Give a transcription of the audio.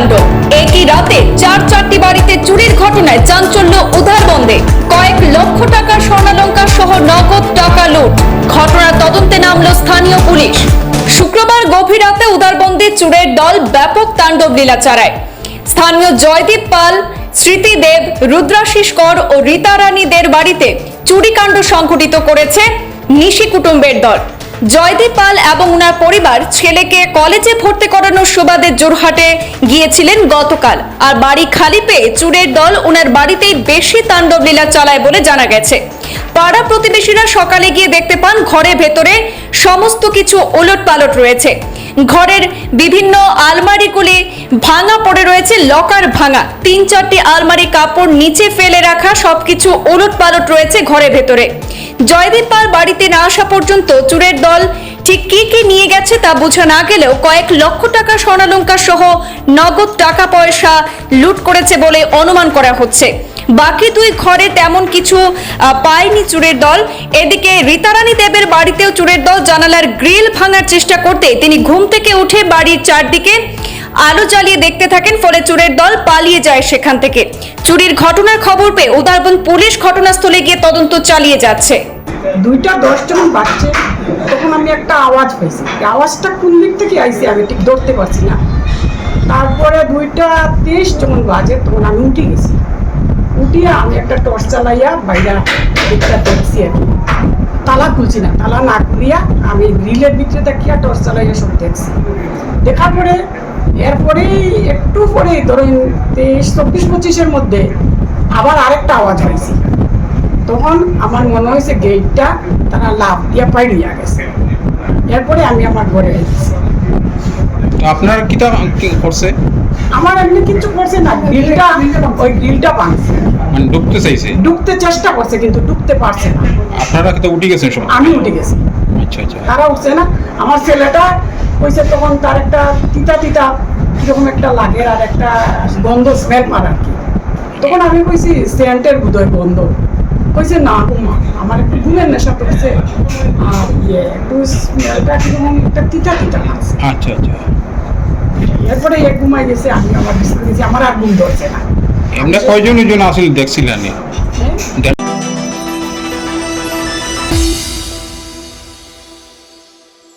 কাণ্ড। একই রাতে চার চারটি বাড়িতে চুরির ঘটনায় চাঞ্চল্য উধারবন্দে কয়েক লক্ষ টাকার স্বর্ণালঙ্কার সহ নগদ টাকা লুট। ঘটনার তদন্তে নামলো স্থানীয় পুলিশ। শুক্রবার গভীর রাতে উধারবন্দে চুরের দল ব্যাপক তাণ্ডব লীলা চালায়। স্থানীয় জয়দীপ পাল, স্মৃতি দেব, রুদ্রাশিস কর ও রীতা রানীদের বাড়িতে চুরিকাণ্ড সংঘটিত করেছে নিশি কুটুম্বের দল। জয়দীপ পাল এবং ওনার পরিবার ছেলেকে কলেজে ভর্তি করানোর সুবাদে জোরহাটে গিয়েছিলেন গতকাল। আর বাড়ি খালি পেয়ে চুরের দল ওনার বাড়িতেই বেশি তাণ্ডব লীলা চালায় বলে জানা গেছে। পাড়া প্রতিবেশীরা সকালে গিয়ে দেখতে পান ঘরের ভেতরে সমস্ত কিছু ওলট পালট রয়েছে। ঘরের বিভিন্ন আলমারিগুলি ভাঙা পড়ে রয়েছে, লকার ভাঙা। তিন চারটি আলমারি কাপড় নিচে ফেলে রাখা, সবকিছু ওলট পালট রয়েছে ঘরের ভেতরে। জয়দীপ পাল বাড়িতে না আসা পর্যন্ত চুরের দল ঠিক কি কি নিয়ে গেছে তা বোঝা না গেলেও কয়েক লক্ষ টাকা স্বর্ণালঙ্কার সহ নগদ টাকা পয়সা লুট করেছে বলে অনুমান করা হচ্ছে। বাকি দুই ঘরে তেমন কিছু পায়নি চুরের দল। এদিকে রীতারানী দেবের বাড়িতেও চুরের দল জানালার গ্রিল ভাঙার চেষ্টা করতে তিনি ঘুম থেকে উঠে বাড়ির চারদিকে আলো জ্বালিয়ে দেখতে থাকেন, ফলে চুরের দল পালিয়ে যায় সেখান থেকে। চুরির ঘটনার খবর পেয়ে উদারবন পুলিশ ঘটনাস্থলে গিয়ে তদন্ত চালিয়ে যাচ্ছে। দুইটা দশ যখন বাজছে তখন আমি একটা আওয়াজ পাইছি আওয়াজটা কোন দিক থেকে আইসি আমি ঠিক ধরতে পারছি না। তারপরে দুইটা তেইশ যখন বাজে, তখন আমি উঠে গেছি। উঠিয়া আমি একটা টর্চ চালাইয়া বাইরা দিকটা দেখছি তালা খুলছি না, তালা না খুলিয়া আমি গ্রিলের ভিতরে দেখিয়া টর্চ চালাইয়া সব দেখছি। দেখার পরে এরপরেই একটু পরে ধরেন তেইশ, চব্বিশ, পঁচিশের মধ্যে আবার আরেকটা আওয়াজ হয়েছে। তখন আমার মনে হয়েছে গেটটা তারা লাভ দিয়ে পাইড়িয়া গেছে। এরপরে আমি আমার ঘরে এসেছি আপনার কিতা কি করছে? আমার এমনি কিছু করছে না গ্রিলটা ওই গ্রিলটা ভাঙছে। মানে ঢুকতে চাইছে? ডুবতে চেষ্টা করছে কিন্তু ঢুকতে পারছে না। আপনারা কিতা উঠে গেছেন সব? আমি উঠে গেছি। আচ্ছা আচ্ছা। তারা উঠছে না। আমার ছেলেটা কইছে তখন তার একটা তিতা তিতা কীরকম একটা লাগে আর একটা গন্ধ স্মেল মার আর কি। তখন আমি কইছি সেন্টের বোধহয় গন্ধ। কইছে না উমা আমার একটু ঘুমের নেশা পড়েছে আর ইয়ে একটু স্মেলটা কীরকম একটা তিতা তিতা আচ্ছা আচ্ছা। এরপরে এক ঘুমাই গেছে আমি আমার বিছানা গেছি আমার আর ঘুম ধরছে না। এমনি কয়জন জন আসলে দেখছিলেন?